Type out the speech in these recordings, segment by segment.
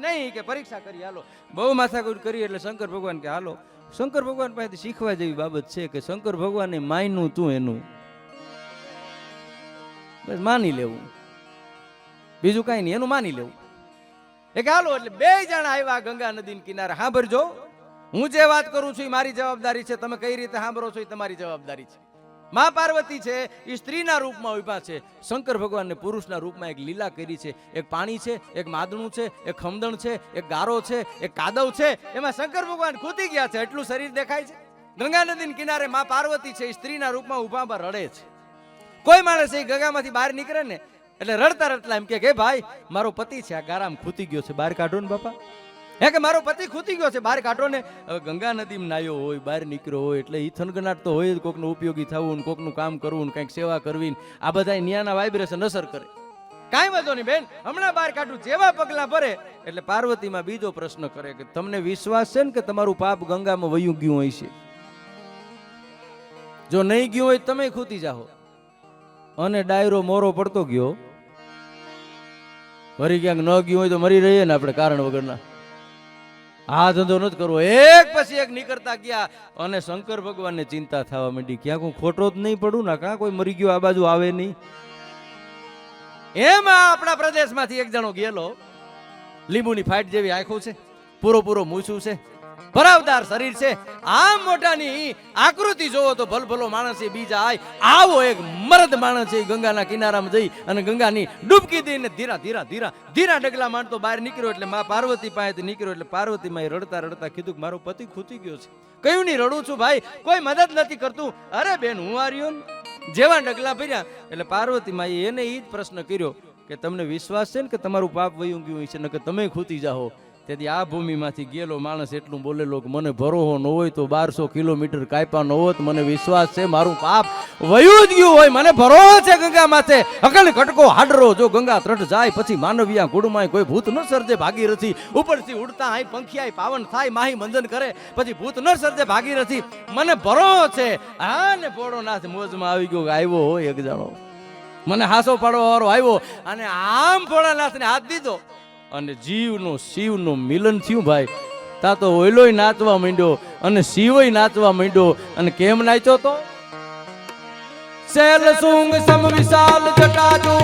નહીં કે પરીક્ષા કરી, હાલો. બહુ માથાકૂટ કરી એટલે શંકર ભગવાન કે, હાલો. શંકર ભગવાન પાસેથી શીખવા જેવી બાબત છે કે શંકર ભગવાને માયનું તું એનું. બસ માની લેવું. બીજું કાંઈ નહીં, એનું માની લેવું. એ કે, હાલો, એટલે બે જણા આવ્યા ગંગા નદીના કિનારે. સાંભળજો હું જે વાત કરું છું એ મારી જવાબદારી છે. તમે કઈ રીતે સાંભળો છો એ તમારી જવાબદારી છે. મા પાર્વતી છે એ સ્ત્રીના રૂપમાં ઊભા છે. શંકર ભગવાનને પુરુષના રૂપમાં એક લીલા કરી છે, એક પાણી છે, એક માદણું છે, એક ખમદણ છે, એક ગારો છે, એક કાદવ છે. એમાં શંકર ભગવાન ખૂતી ગયા છે, એટલું શરીર દેખાય છે. ગંગા નદીના કિનારે મા પાર્વતી છે એ સ્ત્રીના રૂપમાં ઊભા રડે છે. કોઈ માણસ એ ગંગામાંથી બહાર નીકળે ને, એટલે રડતા રડતા એમ કે ભાઈ, મારો પતિ છે, આ ગારામ ખૂતી ગયો છે, બહાર કાઢો ને બાપા. હે કે મારો પતિ ખૂતી ગયો છે? બહાર કાઢો ને ગંગા નદીમાં નાયો હોય, બહાર નીકળ્યો હોય, એટલે એ થનગનાટ તો હોય જ. કોકનું ઉપયોગી થવું ને કોકનું કામ કરવું ને કંઈક સેવા કરવી આ બધા ન્યાના વાઇબ્રેશન અસર કરે. કાંઈ વાંધો નહીં બેન, હમણાં બહાર કાઢું જેવા પગલા ભરે, એટલે પાર્વતીમાં બીજો પ્રશ્ન કરે કે, તમને વિશ્વાસ છે ને કે તમારું પાપ ગંગામાં વયું ગયું હોય છે? જો નહીં ગયું હોય તમે ખૂતી જાઓ. અને ડાયરો મોરો પડતો ગયો. મરી ક્યાંક ન ગયું હોય તો મરી રહીએ ને આપણે કારણ વગરના. આ ધંધો નથી કરવો. એક પછી એક નીકળતા ગયા અને શંકર ભગવાનને ચિંતા થવા માંડી. ક્યાંક હું ખોટો જ નહીં પડું, ને કાં કોઈ મરી ગયો, આ બાજુ આવે નહીં. એમ આપણા પ્રદેશમાંથી એક જણો ગયેલો. લીંબુની ફાઇટ જેવી આંખો છે પૂરો પૂરો મૂછું છે. ભરાવદાર શરીર છે. આ મોટાની આકૃતિ જોવો તો ભલભલો માણસ બીજા આય આવો એક મરદ માણસ છે ગંગાના કિનારામાં જઈ અને ગંગાની ડૂબકી દઈને ધીરા ધીરા ધીરા ધીરા ડગલા માંડતો બહાર નીકળ્યો એટલે મા પાર્વતી પાસેથી નીકળ્યો એટલે પાર્વતી માં રડતા રડતા કીધું કે મારો પતિ ખૂતી ગયો છે. કયું નહીં રડું છું ભાઈ? કોઈ મદદ નથી કરતું. અરે બેન, હું આર્યો જેવા ડગલા ભર્યા. એટલે પાર્વતી માએ એને એ જ પ્રશ્ન કર્યો કે તમને વિશ્વાસ છે ને કે તમારું પાપ વયું ગયું છે ને કે તમે ખૂતી જાઓ? તેથી આ ભૂમિમાંથી ગયેલો માણસ એટલું બોલેલો કે મને ભરોહો ન હોય તો બારસો કિલોમીટર કાપ્યા ન હોત, મને વિશ્વાસ છે, મારું પાપ વયું જ ગયું હોય, મને ભરોહો છે ગંગા માથે. અકલ કટકો હાડરો, જો ગંગા ત્રટ જાય, પછી માનવિયા કુળમાં કોઈ ભૂત ન સર્જે ભાગીરથી ઉપરથી ઉડતા હાય પંખિયાય, પાવન થાય, માહી મંજન કરે, પછી ભૂત ન સર્જે ભાગીરથી મને ભરોહો છે. હા ને પોળો નાથ મોજમાં આવી ગયો આવ્યો હોય એક જણો. મને હાસો પાડવા વાળો આવ્યો. અને આમ ભોળાનાથને હાથ દીધો. અને જીવનું, શિવનું મિલન થયું ભાઈ. તા તો ઓયલોય નાચવા માંડ્યો અને શિવય નાચવા માંડ્યો. અને કેમ નાચ્યો તો? સેલ સુંગ સમ વિશાલ જટાજૂટ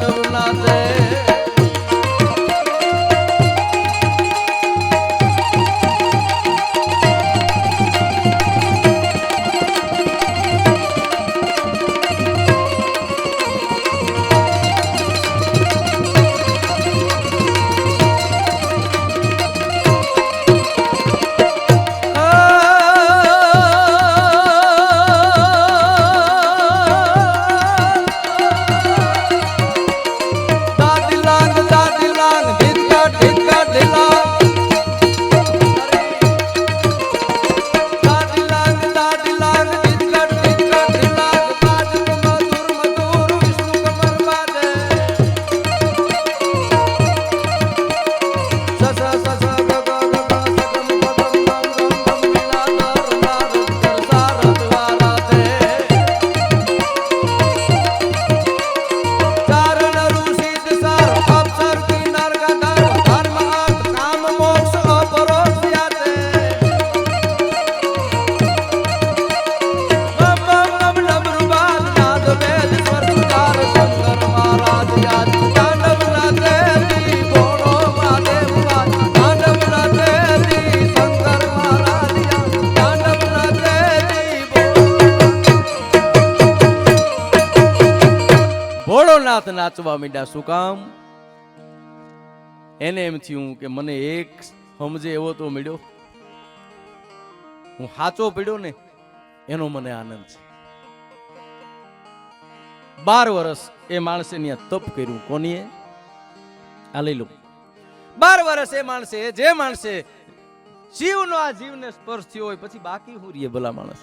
করুণা দে ભોળાનાથ નાચવા માંડ્યા. શું કામ? એને એમ થયું કે મને એક સમજે એવો તો મળ્યો. હું સાચો પડ્યો ને, એનો મને આનંદ છે. બાર વર્ષ એ માણસે તપ કર્યું. કોનીએ? આ લઈ લો. બાર વર્ષ એ માણસે, જે માણસે શિવનો આ જીવને સ્પર્શ થયો હોય, પછી બાકી હું રીએ ભલા માણસ.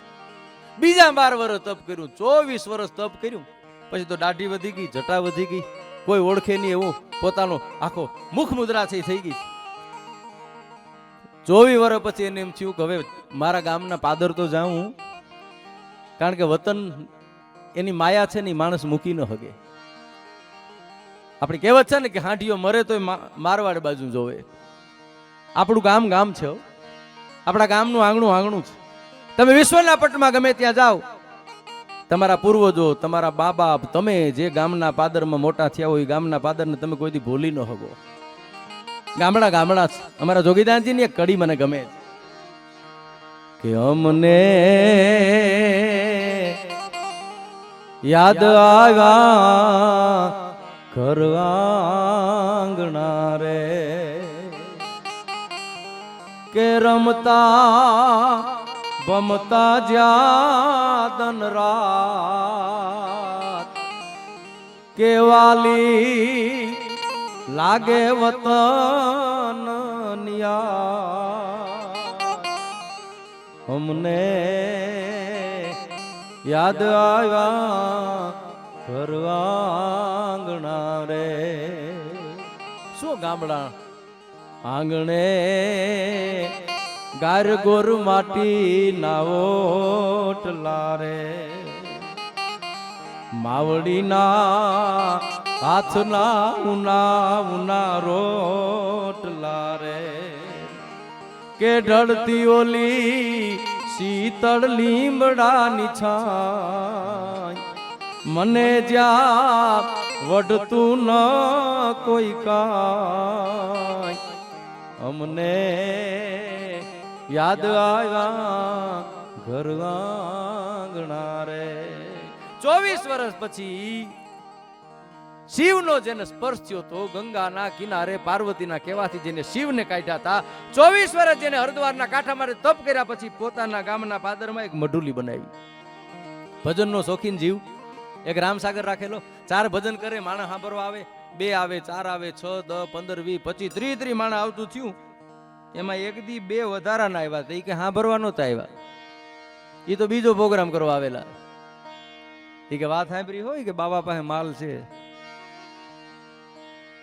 બીજા બાર વર્ષ તપ કર્યું, ચોવીસ વર્ષ તપ કર્યું. પછી તો દાઢી વધી ગઈ, જટા વધી ગઈ. કોઈ ઓળખે નહીં એવું. પોતાનો આખો મુખ મુદ્રા છે થઈ ગઈ ચોવીસ વર્ષ પછી એને એમ થયું કે હવે મારા ગામના પાદર તો જાઉં કારણ કે વતન એની માયા છે ને માણસ મૂકી ન હગે આપણી કહેવત છે ને કે હાંડીઓ મરે તો મારવાડ બાજુ જોવે. આપણું ગામ ગામ છે આપણા ગામનું આંગણું આંગણું છે. તમે વિશ્વના પટમાં ગમે ત્યાં જાઓ. તમારા પૂર્વજો તમારા બા બાપ તમે જે ગામના પાદરમાં મોટા થયા હોય ગામના પાદરને તમે કોઈથી ભૂલી ન હગો. ગામડા ગામડા અમારા જોગીદાનજીની એક કડી મને ગમે કે અમને યાદ આવ્યા ઘર રે. કે રમતા બમતા જ્યાદન રાત કે વાલી લાગે વતન અમને યાદ આવ્યા ઘર આંગણા રે. શું ગામડા? આંગણે ગાર ગોરુ માટી નાવોટલા રે માવડીના હાથના ઉના ઉના રોટલા રે કે ઢળતી ઓલી શીતળ લીમડાની છાય. મને જ્યાં વઢતું ન કોઈ કાંઈ અમને યાદ આવ્યા, ઘર આંગણા રે. ચોવીસ વર્ષ પછી શિવનો જેને સ્પર્શ થયો તો ગંગાના કિનારે, પાર્વતીના કહેવાથી જેને શિવને કાઢ્યા હતા, ચોવીસ વર્ષ જેને હરદ્વારના કાંઠા મારે તપ કર્યા પછી પોતાના ગામના પાદરમાં એક મઢુલી બનાવી. ભજનનો શોખીન જીવ. એક રામસાગર રાખેલો. ચાર ભજન કરે માણસ સાંભળવા આવે, બે આવે, ચાર આવે, છ, દસ, પંદર, વીસ, પચીસ, ત્રીસ ત્રીસ માણસ આવતું થયું. એમાં એક દી બે વધારાના આવ્યા હતા. એ કે હા ભરવા નહોતા આવ્યા. એ તો બીજો પ્રોગ્રામ કરવા આવેલા. એ કે વાત સાંભળી હોય કે બાબા પાસે માલ છે.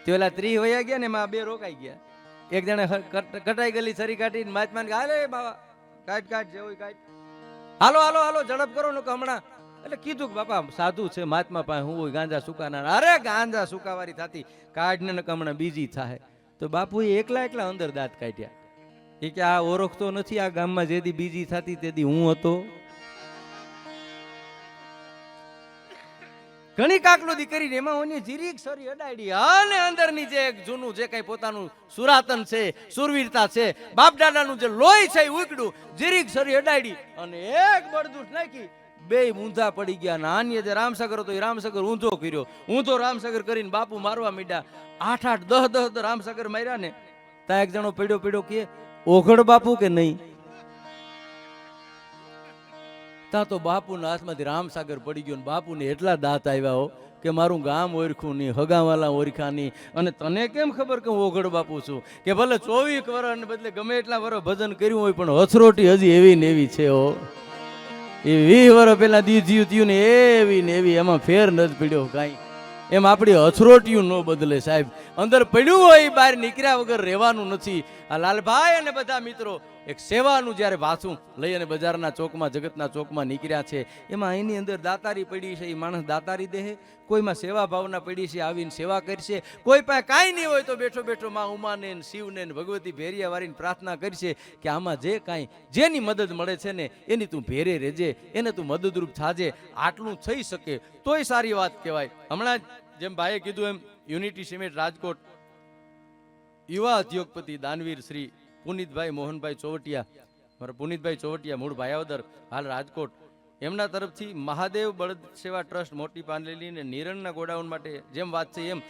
તે ઓલા ત્રી વયા ગયા ને એમાં બે રોકાઈ ગયા. એક જણે કટાઈ ગયેલી છરી કાઢીને મહાત્મા કે, હાલે બાબા, કાઢ કાઢ જે હોય કાઢ. હાલો હાલો હાલો, ઝડપ કરો ને હમણાં. એટલે કીધું કે, બાપા સાધુ છે મહાત્મા પાસે હું હોય, ગાંજા સુકાના. અરે ગાંજા સુકાવારી થતી, કાઢને ને હમણાં બીજી થાય તો બાપુએ એકલા એકલા અંદર દાંત કાઢ્યા. એ કે આ ઓળખતો નથી, આ ગામમાં જેદી બીજી થતી તેદી હું હતો. ઘણી કાકલોદી કરીને એમાં ઓની જીરીક સરી અડાડી અને અંદરની જે જૂનું જે કઈ પોતાનું સુરાતન છે, સુરવીરતા છે બાપ દાદાનું જે લોહી છે એ જીરીક સરી અડાડી અને એક બળદૂત નાખી, બે ઊંધા પડી ગયા નાની જે રામસાગર હતો, એ રામસાગર ઊંધો કર્યો. ઊંધો રામસાગર કરીને બાપુ મારવા મીડ્યા. આઠ આઠ દહ દહ રામસાગર માર્યા ને ત્યાં એક જણો પીડ્યો પીડ્યો કે, ઓઘડ બાપુ કે નહીં? ત્યાં તો બાપુના હાથમાંથી રામસાગર પડી ગયો ને બાપુને એટલા દાંત આવ્યા હો કે મારું ગામ ઓળખું નહીં, હગાવાલા ઓરખા નહીં. અને તને કેમ ખબર કે હું ઓઘડ બાપુ છું? કે ભલે ચોવીસ વર્ષને બદલે ગમે એટલા વર્ષ ભજન કર્યું હોય, પણ હથરોટી હજી એવી ને એવી છે હો. એ વીસ વર્ષ દી જીવ થયું ને એવી ને એવી, એમાં ફેર નથી પડ્યો કાંઈ. એમ આપણી હથરોટિયું ન બદલે સાહેબ. અંદર પડ્યું હોય બહાર નીકળ્યા વગર રહેવાનું નથી. આ લાલભાઈ અને બધા મિત્રો એક સેવાનું જ્યારે ભાસું લઈ અને બજારના ચોકમાં, જગતના ચોકમાં નીકળ્યા છે, એમાં એની અંદર દાતારી પડી છે, એ માણસ દાતારી દેહે કોઈમાં સેવા ભાવના પડી છે, આવીને સેવા કરશે. કોઈ પાસે કાંઈ નહીં હોય તો બેઠો બેઠો માં ઉમાને શિવને ભગવતી ભેરિયા વાળીને પ્રાર્થના કરશે કે આમાં જે કાંઈ, જેની મદદ મળે છે ને, એની તું ભેરે રહેજે એને તું મદદરૂપ થાજે, આટલું થઈ શકે તોય સારી વાત કહેવાય. હમણાં જેમ ભાઈએ કીધું એમ, યુનિટી સિમેન્ટ રાજકોટ યુવા ઉદ્યોગપતિ દાનવીર શ્રી પુનિતભાઈ મોહનભાઈ ચોવટિયા, મારા પુનિતભાઈ ચોવટિયા, મૂળ ભાયાવદર, હાલ રાજકોટ. એમના તરફથી મહાદેવ બળદ સેવા ટ્રસ્ટ મોટી પાંડેલી નિરણના ગોડાઉન માટે જેમ વાત છે એમ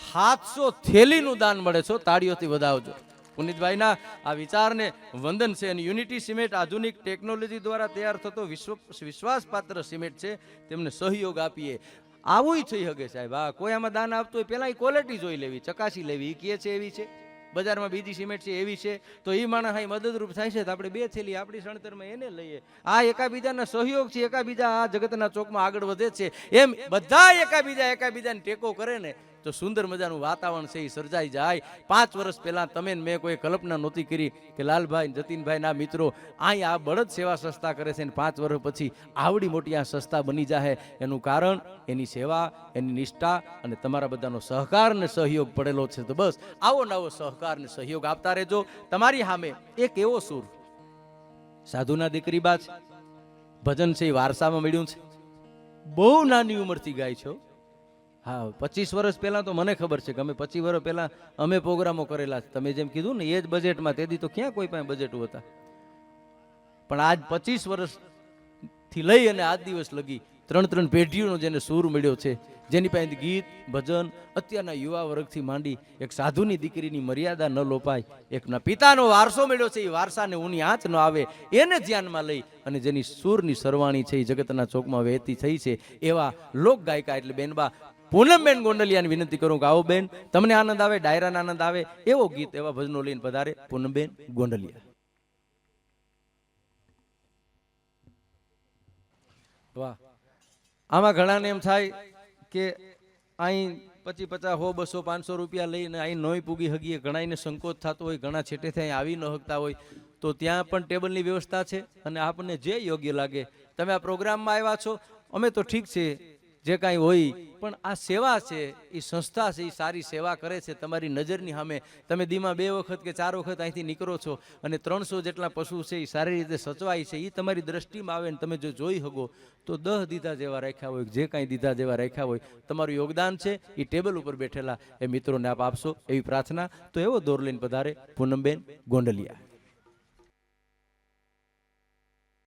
સાતસો થેલીનું દાન મળે છો તાળીઓથી વધાવજો. પુનિતભાઈના આ વિચારને વંદન છે અને યુનિટી સિમેન્ટ આધુનિક ટેકનોલોજી દ્વારા તૈયાર થતો વિશ્વ વિશ્વાસપાત્ર સિમેન્ટ છે, તેમને સહયોગ આપીએ. આવું થઈ શકે સાહેબ. આ કોઈ આમાં દાન આપતું હોય પહેલાં એ ક્વોલિટી જોઈ લેવી, ચકાસી લેવી. એ કહે છે એવી છે. બજારમાં બીજી સિમેન્ટ છે, એવી છે. તો એ માણસ અહીં મદદરૂપ થાય છે. તો આપણે બે થેલી આપણી સણતરમાં એને લઈએ. આ એકાબીજાના સહયોગ છે. એકાબીજા આ જગતના ચોકમાં આગળ વધે છે. એમ બધા એકાબીજા એકાબીજાને ટેકો કરે ને તો સુંદર મજાનું વાતાવરણ છે એ સર્જાઈ જાય. પાંચ વર્ષ પહેલાં તમે મેં કોઈ કલ્પના નહોતી કરી કે લાલભાઈ જતીનભાઈના મિત્રો અહીં આ બળદ સેવા સંસ્થા કરે છે ને પાંચ વર્ષ પછી આવડી મોટી આ સંસ્થા બની જાય એનું કારણ, એની સેવા, એની નિષ્ઠા અને તમારા બધાનો સહકાર ને સહયોગ પડેલો છે. તો બસ, આવો નવો સહકાર ને સહયોગ આપતા રહેજો. તમારી સામે એક એવો સુર. સાધુના દીકરી બા છે ભજન છે એ વારસામાં મળ્યું છે. બહુ નાની ઉંમરથી ગાય છો. હા, પચીસ વર્ષ પહેલાં તો મને ખબર છે કે અમે પચીસ વર્ષ પહેલાં અમે પ્રોગ્રામો કરેલા છે. તમે જેમ કીધું ને, એ જ બજેટમાં તેથી તો ક્યાં કોઈ પાસે બજેટ હતા? પણ આજ પચીસ વર્ષથી લઈ અને આજ દિવસ લગી ત્રણ ત્રણ પેઢીઓનો જેને સૂર મળ્યો છે, જેની પાસે ગીત, ભજન, અત્યારના યુવા વર્ગથી માંડી એક સાધુની દીકરીની મર્યાદા ન લોપાય, એકના પિતાનો વારસો મળ્યો છે, એ વારસાને ઊની આંચ ન આવે, એને ધ્યાનમાં લઈ અને જેની સૂરની સરવાણી છે, એ જગતના ચોકમાં વહેતી થઈ છે, એવા લોક ગાયિકા એટલે બેનબા પૂનમબેન ગોંડલિયાની વિનંતી કરું કે આવો બેન, તમને આનંદ આવે ડાયરા આનંદ આવે, એવો ગીત, એવા ભજનો લઈને પધારે પૂનમબેન ગોંડલિયા. વાહ. આમાં ઘણાને એમ થાય કે અહીં પચી પચાસ, હો બસો, પાંચસો રૂપિયા લઈને અહીં નોય પૂગી હગીએ ઘણાને સંકોચ થતો હોય, ઘણા છેટેથી અહીં આવી ન હકતા હોય, તો ત્યાં પણ ટેબલની વ્યવસ્થા છે અને આપણને જે યોગ્ય લાગે. તમે આ પ્રોગ્રામમાં આવ્યા છો, અમે તો ઠીક છે, જે કાંઈ હોય પણ આ સેવા છે એ સંસ્થા છે એ સારી સેવા કરે છે. તમારી નજરની સામે તમે દીમાં બે વખત કે ચાર વખત અહીંથી નીકળો છો અને ત્રણસો જેટલા પશુ છે એ સારી રીતે સચવાય છે એ તમારી દ્રષ્ટિમાં આવે ને તમે જો જોઈ શકો, તો દહ દીધા જેવા રાખ્યા હોય, જે કાંઈ દીધા જેવા રાખ્યા હોય, તમારું યોગદાન છે એ ટેબલ ઉપર બેઠેલા એ મિત્રોને આપ આપશો એવી પ્રાર્થના. તો એવો દોર લઈને પધારે પૂનમબેન ગોંડલિયા.